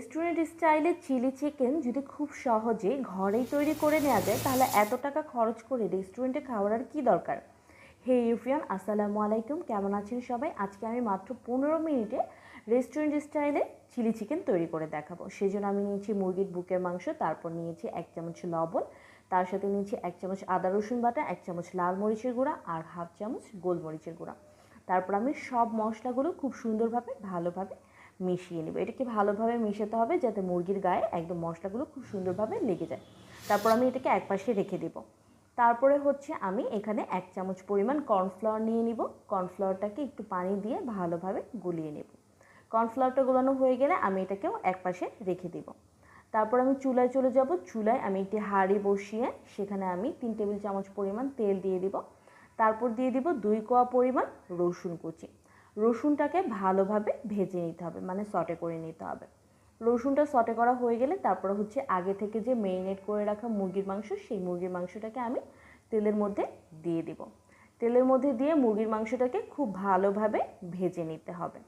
Restaurant স্টাইলে chilli chicken যদি খুব সহজে ঘরেই তৈরি করে নেওয়া যায়, তাহলে এত টাকা খরচ করে রেস্টুরেন্টে খাওয়ার আর কী দরকার? হে ইউফিয়ান আসসালামু আলাইকুম। কেমন আছেন সবাই? আজকে আমি মাত্র পনেরো মিনিটে রেস্টুরেন্ট স্টাইলে চিলি চিকেন তৈরি করে দেখাবো। সেই জন্য আমি নিয়েছি মুরগির বুকের মাংস, তারপর নিয়েছি এক চামচ লবণ, তার সাথে নিয়েছি এক চামচ আদা রসুন বাটা, এক চামচ লাল মরিচের গুঁড়া আর হাফ চামচ গোলমরিচের গুঁড়া। তারপর আমি সব মশলাগুলো খুব সুন্দরভাবে, ভালোভাবে মিশিয়ে নেব। এটাকে ভালোভাবে মিশাতে হবে যাতে মুরগির গায়ে একদম মশলাগুলো খুব সুন্দরভাবে লেগে যায়। তারপর আমি এটাকে একপাশে রেখে দেব। তারপরে হচ্ছে আমি এখানে এক চামচ পরিমাণ কর্নফ্লাওয়ার নিয়ে নিব। কর্নফ্লাওয়ারটাকে একটু পানি দিয়ে ভালোভাবে গুলিয়ে নেব। কর্নফ্লাওয়ারটা গোলানো হয়ে গেলে আমি এটাকেও একপাশে রেখে দেব। তারপর আমি চুলায় চলে যাব। চুলায় আমি একটি হাঁড়ি বসিয়ে সেখানে আমি তিন টেবিল চামচ পরিমাণ তেল দিয়ে দিব। তারপর দিয়ে দিব দুই কোয়া পরিমাণ রসুন কুচি। রসুনটাকে ভালোভাবে ভেজে নিতে হবে মানে সটে করে নিতে হবে। রসুনটা সটে করা হয়ে গেলে তারপর হচ্ছে আগে থেকে যে মেরিনেট করে রাখা মুরগির মাংস, সেই মুরগির মাংসটাকে আমি তেলের মধ্যে দিয়ে দিব। তেলের মধ্যে দিয়ে মুরগির মাংসটাকে খুব ভালোভাবে ভেজে নিতে হবে।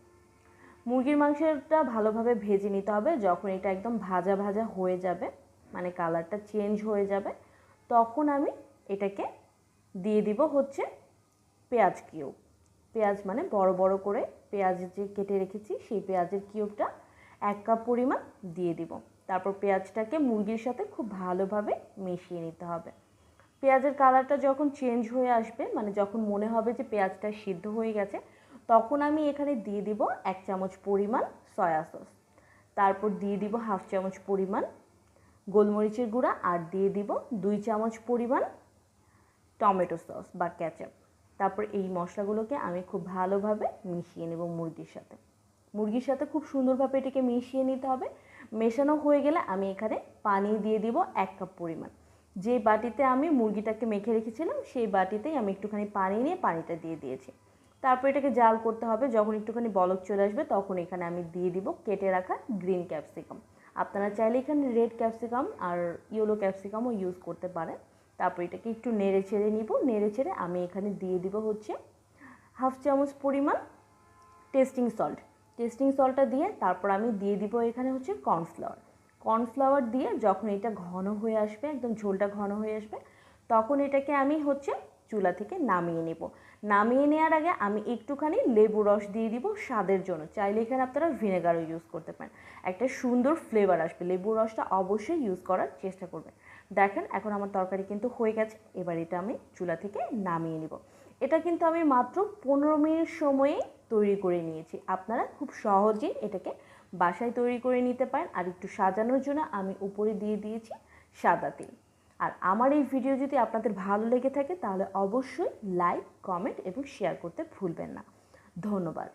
মুরগির মাংসটা ভালোভাবে ভেজে নিতে হবে, যখন এটা একদম ভাজা ভাজা হয়ে যাবে মানে কালারটা চেঞ্জ হয়ে যাবে, তখন আমি এটাকে দিয়ে দিব হচ্ছে পেঁয়াজ কিউব পেঁয়াজ মানে বড় বড় করে পেঁয়াজ যে কেটে রেখেছি, সেই পেঁয়াজের কিউবটা এক কাপ পরিমাণ দিয়ে দিব। তারপর পেঁয়াজটাকে মুরগির সাথে খুব ভালোভাবে মিশিয়ে নিতে হবে। পেঁয়াজের কালারটা যখন চেঞ্জ হয়ে আসবে মানে যখন মনে হবে যে পেঁয়াজটা সিদ্ধ হয়ে গেছে, তখন আমি এখানে দিয়ে দিব এক চামচ পরিমাণ সয়া সস তারপর দিয়ে দিব হাফ চামচ পরিমাণ গোলমরিচের গুঁড়া আর দিয়ে দিব দুই চামচ পরিমাণ টমেটো সস বা ক্যাচাপ তারপর এই মশলাগুলোকে আমি খুব ভালোভাবে মিশিয়ে নেব মুরগির সাথে। মুরগির সাথে খুব সুন্দরভাবে এটাকে মিশিয়ে নিতে হবে। মেশানো হয়ে গেলে আমি এখানে পানি দিয়ে দিব এক কাপ পরিমাণ। যে বাটিতে আমি মুরগিটাকে মেখে রেখেছিলাম, সেই বাটিতেই আমি একটুখানি পানি নিয়ে পানিটা দিয়ে দিয়েছি। তারপর এটাকে জাল করতে হবে। যখন একটুখানি বলক চলে আসবে, তখন এখানে আমি দিয়ে দিব কেটে রাখা গ্রিন ক্যাপসিকাম। আপনারা চাইলে এখানে রেড ক্যাপসিকাম আর ইয়েলো ক্যাপসিকামও ইউজ করতে পারেন। তারপর এটাকে একটু নেড়ে ছেড়ে নিব। নেড়ে ছেড়ে আমি এখানে দিয়ে দিব হচ্ছে হাফ চামচ পরিমাণ টেস্টিং সল্ট। টেস্টিং সল্টটা দিয়ে তারপর আমি দিয়ে দিব এখানে হচ্ছে কর্নফ্লাওয়ার। কর্নফ্লাওয়ার দিয়ে যখন এটা ঘন হয়ে আসবে, একদম ঝোলটা ঘন হয়ে আসবে, তখন এটাকে আমি হচ্ছে চুলা থেকে নামিয়ে নেব। নামিয়ে নেওয়ার আগে আমি একটুখানি লেবু রস দিয়ে দিব স্বাদের জন্য। চাইলে এখানে আপনারা ভিনেগারও ইউজ করতে পারেন। একটা সুন্দর ফ্লেভার আসবে। লেবু রসটা অবশ্যই ইউজ করার চেষ্টা করবেন। দেখেন, এখন আমার তরকারি কিন্তু হয়ে গেছে। এবার এটা আমি চুলা থেকে নামিয়ে নিব। এটা কিন্তু আমি মাত্র পনেরো মিনিট সময়ে তৈরি করে নিয়েছি। আপনারা খুব সহজেই এটাকে বাসায় তৈরি করে নিতে পারেন। আর একটু সাজানোর জন্য আমি উপরে দিয়ে দিয়েছি সাদা তেল। আর আমার এই ভিডিও যদি আপনাদের ভালো লেগে থাকে, তাহলে অবশ্যই লাইক কমেন্ট এবং শেয়ার করতে ভুলবেন না। ধন্যবাদ।